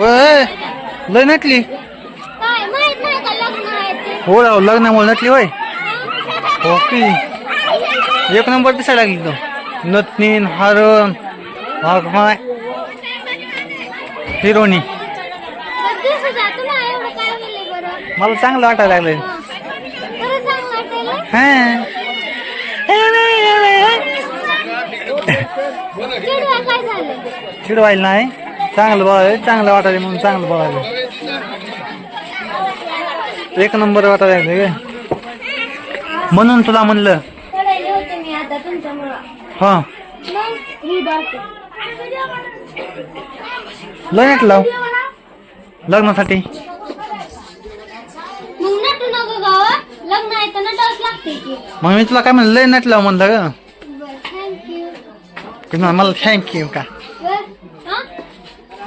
ओय, लय नटली? काय माहीत नाही का लग्न आहे ते. हो राव लग्नामुळे नटली होय. हो की. एक नंबर दिसायला लागली तो. नटनीन हरण वाघ माय हिरोनी एवढं काय बोलले बरं? मला चांगलं वाटायला लागलंय. वाटायला हा. चिडवा काय झालं? चिडवायला नाही. चांगलं बघायला चांगलं वाटायला म्हणून चांगलं बघायला एक नंबर वाटायला म्हणून तुला म्हणलं. हा. लय नटलं लग्नासाठी. मग नटू मी तुला काय म्हणलं लय नटलं म्हणलं ग. मला थँक्यू का?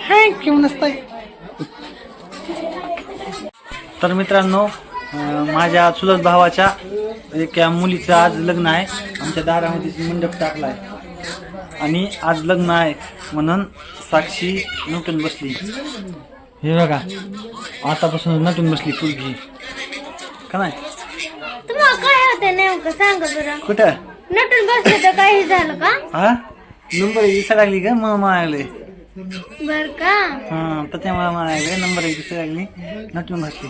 थँक्यू नसतंय तर मित्रांनो माझ्या चुलत भावाच्या एका मुलीचं आज लग्न आहे. आमच्या दारामध्ये मंडप टाकलाय आणि आज लग्न आहे म्हणून साक्षी नटून बसली. हे बघा आतापासून नटून बसली पुरगी. का नाही? तुम्हाला काय होतं नेमकं? सांगा बरं. कुठं? नटून बसले तर काही झालं का? हा? नंबर दिसायला लागली का? मग म्हणाले बर का? हा तर त्यामुळे म्हणाले नंबर एक दिसायला लागली नटून बसली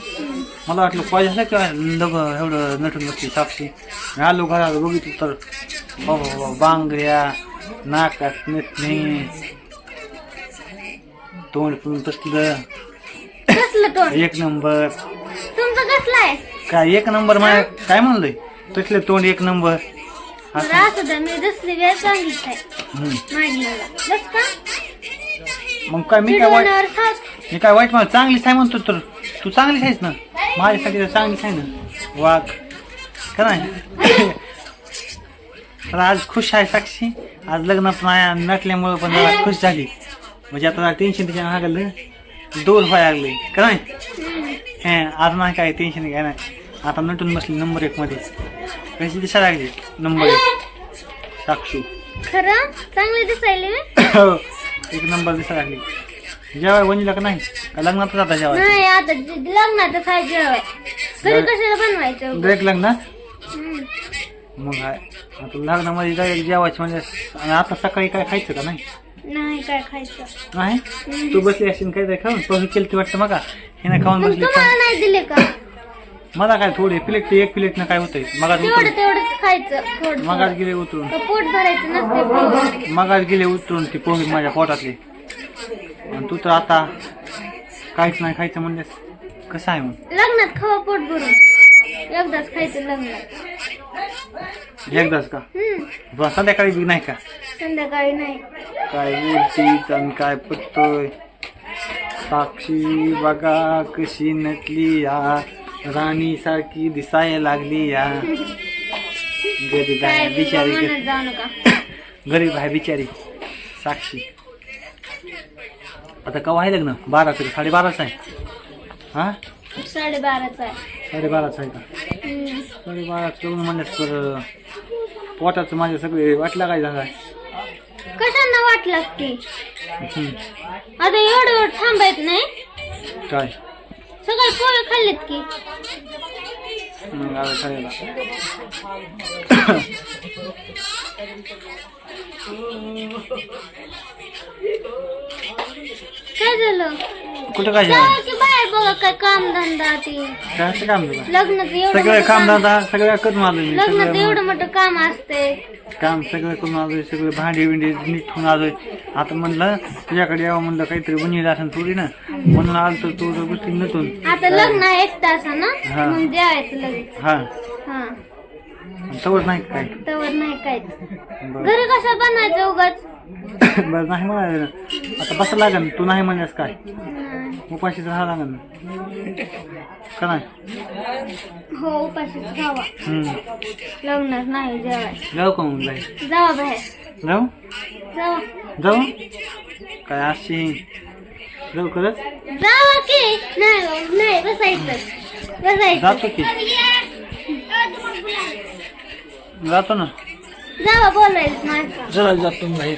मला वाटलं कॉलेज झालं किंवा लोक एवढं नटून बसली साक्षी. मी आलो घरात बघितलं तर हो हो हो, बांगड्या नाकात नटणे तोंड कसलं तोंड? एक नंबर. तुमचं कसलं आहे? काय एक नंबर माझ्या काय म्हणलंय? तसले तोंड एक नंबर. बरं असं मी दुसरी वेळ सांगितलंय बस का? मग काय मी काय वाईट मी काय वाईट मला चांगलीच आहे म्हणतो तर तू चांगलीच आहेस ना? माझ्यासाठी तर चांगलीच आहे ना? वाघ. का नाही तर आज खुश आहे साक्षी. आज लग्न पण नटल्यामुळं पण जरा खुश झाली. म्हणजे आता टेन्शन तिच्या लागलं दूर व्हायला लागले. का नाही हे आज नाही काय टेन्शन काय नाही आता नटून बसली नंबर एक मध्ये. कशी दिसायला लागली? नंबर एक. साक्षी. खरं? चांगली दिसायली एक नंबर दिसायला लागली जेवाय वणीला का नाही? का लग्नात जाता जेवाय नाही आता लग्नात खायचं हवंय घरी बरं. कशाला बनवायचं? डायरेक्ट लग्नात हम्म. मग आता लग्नामध्ये डायरेक्ट जेवायचं म्हणजे आणि आता सकाळी काय खायचं का नाही? नाही काय खायचं? नाही? तू बसली असेल काय खाऊन पोहे केली वाटतं मग हिने खाऊन मग बसली तुम्हाला नाही दिले का? मला काय थोडी प्लेट एक प्लेटनं काय होतंय? मगात तेवढं उतरून. तेवढंच खायचं थोडं मगात गेले उतरून. का पोट भरायचं नसते पोट. मगात गेले उतरून ते पोहे माझ्या पोटातले. आणि तू तर आता काहीच नाही खायचं म्हणलेस. कसं आहे मग? लग्नात खावा पोट भरून. एकदाच खायचं लग्नात. एकदाच का? हम्म. बा, संध्याकाळी बी नाही का? संध्याकाळी नाही. काय बोलतीच आणि काय पटतोय साक्षी बघा कशी नटली या राणी सारखी दिसायला लागली या गरीब आहे बिचारी गरीब. आहे बिचारी. साक्षी. आता कवा आहे लग्न? बाराच साडेबाराच आहे. हा? साडेबाराचा आहे. साडेबाराच आहे का. साडेबाराच लग्न म्हणल्यास तर पोटाचं माझ्या सगळे वाटला काय झाला? कशांना वाट लागते? आता एवढं एवढं थांबायत नाही. काय? सगळे पोहे खाल्लेत की? काय झालं? कुठं काय जाऊ बघा काय काम धंदा ते. काय असं काम एवढं सगळं मोठं काम दादा सगळं करून आलोय सगळं एवढं मोठं काम असते काम सगळं करून आलोय सगळं भांडी बिंडी नीट ठेवून आलोय आता म्हणलं तुझ्याकडे यावं म्हणलं काहीतरी बनविलं असेल थोडी ना. म्हणून आलो तर तू जर गोष्टी नटून आता लग्न आहे एक तासानं हा. मग जेवायचं लगेच. हा. हा. तवर नाही का काय? तवर नाही बरं. घरी कसं बनायचं उगाच? बरं नाही म्हणायचं आता बसा लागन तू नाही म्हणल्यास काय. उपाशीच राहा लागन का नाही? हो उपाशीच खावा हम्म. लग्नात नाही जेवाय जाऊ का मग जाई जावा बाहेर. जाऊ? जावा. जाऊ? काय अशी? जाऊ खरंच? जावा की. नाही नाही बसायचं. जातो की. जातो ना. जावा बोलायचं माणसं जरा जातो बाहेर.